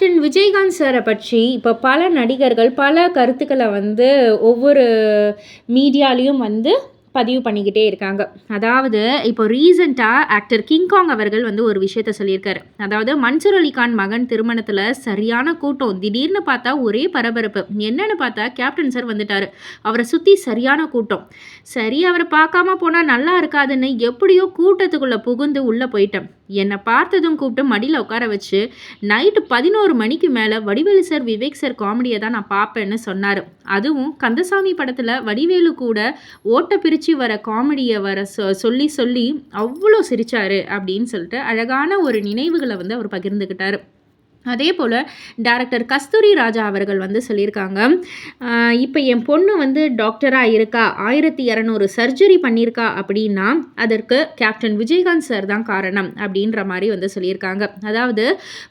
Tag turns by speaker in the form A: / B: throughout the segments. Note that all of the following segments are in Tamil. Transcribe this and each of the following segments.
A: கேப்டன் விஜயகாந்த் சாரை பற்றி இப்போ பல நடிகர்கள் பல கருத்துக்களை வந்து ஒவ்வொரு மீடியாலேயும் வந்து பதிவு பண்ணிக்கிட்டே இருக்காங்க. அதாவது இப்போ ரீசெண்டாக ஆக்டர் கிங்காங் அவர்கள் வந்து ஒரு விஷயத்த சொல்லியிருக்காரு. அதாவது மன்சூர் அலிகான் மகன் திருமணத்தில் சரியான கூட்டம். திடீர்னு பார்த்தா ஒரே பரபரப்பு. என்னன்னு பார்த்தா கேப்டன் சார் வந்துட்டார். அவரை சுற்றி சரியான கூட்டம். சரி அவரை பார்க்காம போனால் நல்லா இருக்காதுன்னு எப்படியோ கூட்டத்துக்குள்ளே புகுந்து உள்ளே போயிட்டேன். என்னை பார்த்ததும் கூப்பிட்டு மடியில் உட்கார வச்சு நைட்டு பதினோரு மணிக்கு மேலே வடிவேலு சார் விவேக் சார் காமெடியை தான் நான் பார்ப்பேன்னு சொன்னார். அதுவும் கந்தசாமி படத்தில் வடிவேலு கூட ஓட்ட சிரித்து வர காமெடியை வர சொ சொல்லி சொல்லி அவ்வளோ சிரித்தார் அப்படின்னு சொல்லிட்டு அழகான ஒரு நினைவுகளை வந்து அவர் பகிர்ந்துக்கிட்டார். அதே போல் டேரக்டர் கஸ்தூரி ராஜா அவர்கள் வந்து சொல்லியிருக்காங்க இப்போ என் பொண்ணு வந்து டாக்டராக இருக்கா? ஆயிரத்தி இரநூறு சர்ஜரி பண்ணியிருக்கா அப்படின்னா அதற்கு கேப்டன் விஜயகாந்த் சார் தான் காரணம் அப்படின்ற மாதிரி வந்து சொல்லியிருக்காங்க. அதாவது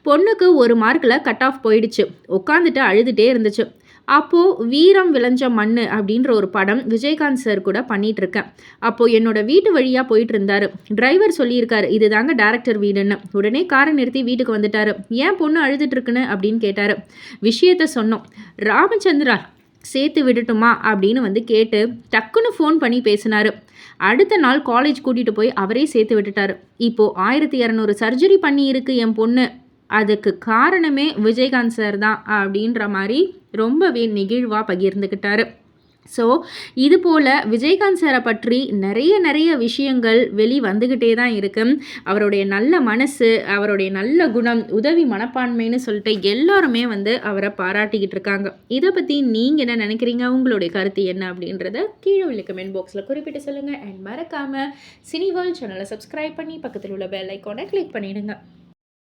A: பொண்ணுக்கு ஒரு மார்க்கில் கட் ஆஃப் போயிடுச்சு. உட்காந்துட்டு அழுதுகிட்டே இருந்துச்சு. அப்போது வீரம் விளைஞ்ச மண் அப்படின்ற ஒரு படம் விஜயகாந்த் சார் கூட பண்ணிகிட்ருக்கேன் அப்போது என்னோட வீட்டு வழியாக போயிட்டு இருந்தார் டிரைவர் சொல்லியிருக்காரு இது தாங்க டேரக்டர் வீடுன்னு. உடனே காரை நிறுத்தி வீட்டுக்கு வந்துட்டார். ஏன் பொண்ணு அழுதுட்டுருக்குன்னு? அப்படின்னு கேட்டார். விஷயத்த சொன்னோம். ராமச்சந்திரா சேர்த்து விடட்டுமா? அப்படின்னு வந்து கேட்டு டக்குன்னு ஃபோன் பண்ணி பேசினார். அடுத்த நாள் காலேஜ் கூட்டிகிட்டு போய் அவரே சேர்த்து விட்டுட்டார். இப்போது ஆயிரத்தி இரநூறு சர்ஜரி பண்ணியிருக்கு என் பொண்ணு. அதுக்கு காரணமே விஜயகாந்த் சார் தான் அப்படின்ற மாதிரி ரொம்பவே நெகிழ்வாக பகிர்ந்துக்கிட்டாரு ஸோ இது போல் விஜயகாந்த் சாரை பற்றி நிறைய நிறைய விஷயங்கள் வெளி வந்துக்கிட்டே தான் இருக்குது அவருடைய நல்ல மனசு அவருடைய நல்ல குணம் உதவி மனப்பான்மைன்னு சொல்லிட்டு எல்லாருமே வந்து அவரை பாராட்டிக்கிட்டு இருக்காங்க. இதை பற்றி நீங்கள் என்ன நினைக்கிறீங்க? உங்களுடைய கருத்து என்ன அப்படின்றத கீழே உள்ள கமெண்ட் பாக்ஸில் குறிப்பிட்டு சொல்லுங்கள் அண்ட் மறக்காமல் சினி வேர்ல்ட் சேனலை சப்ஸ்கிரைப் பண்ணி பக்கத்தில் உள்ள பெல் ஐக்கானை கிளிக் பண்ணிவிடுங்க